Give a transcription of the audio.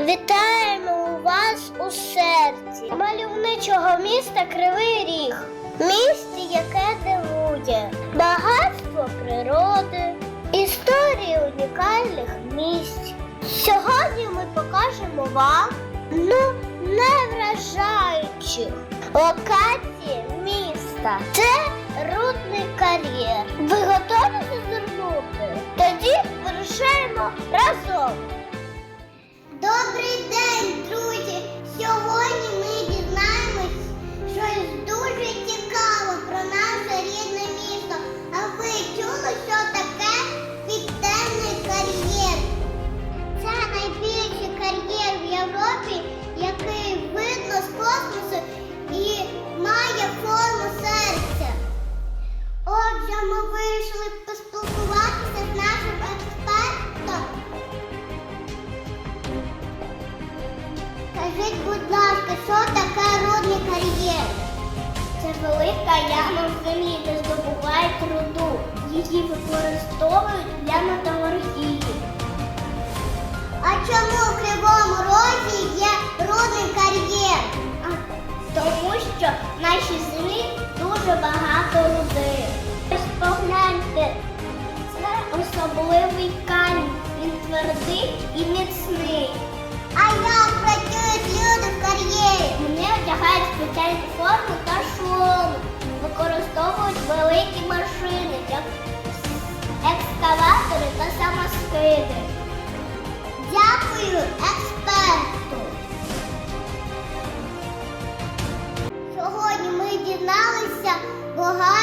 Вітаємо у вас у серці мальовничого міста Кривий Ріг. Місті, яке дивує, багатство природи, історії унікальних місць. Сьогодні ми покажемо вам ну не вражаючих локації міста. Це рудний кар'єр. Ви готові зазирнути? Тоді вирушаємо разом. Вирішили поспілкуватися з нашим експертом. Скажіть, будь ласка, що таке рудний кар'єр? Це велика яма в землі, де здобувають руду. Її використовують для металургії. А чому в Кривому Розі є рудний кар'єр? Тому що в нашій землі дуже багато руди. Твердий і міцний. А як працюють люди в кар'єрі? Вони одягають спеціальну форму та шолом. Використовують великі машини, як екскаватори та самоскиди. Дякую експерту. Сьогодні ми дізналися багато.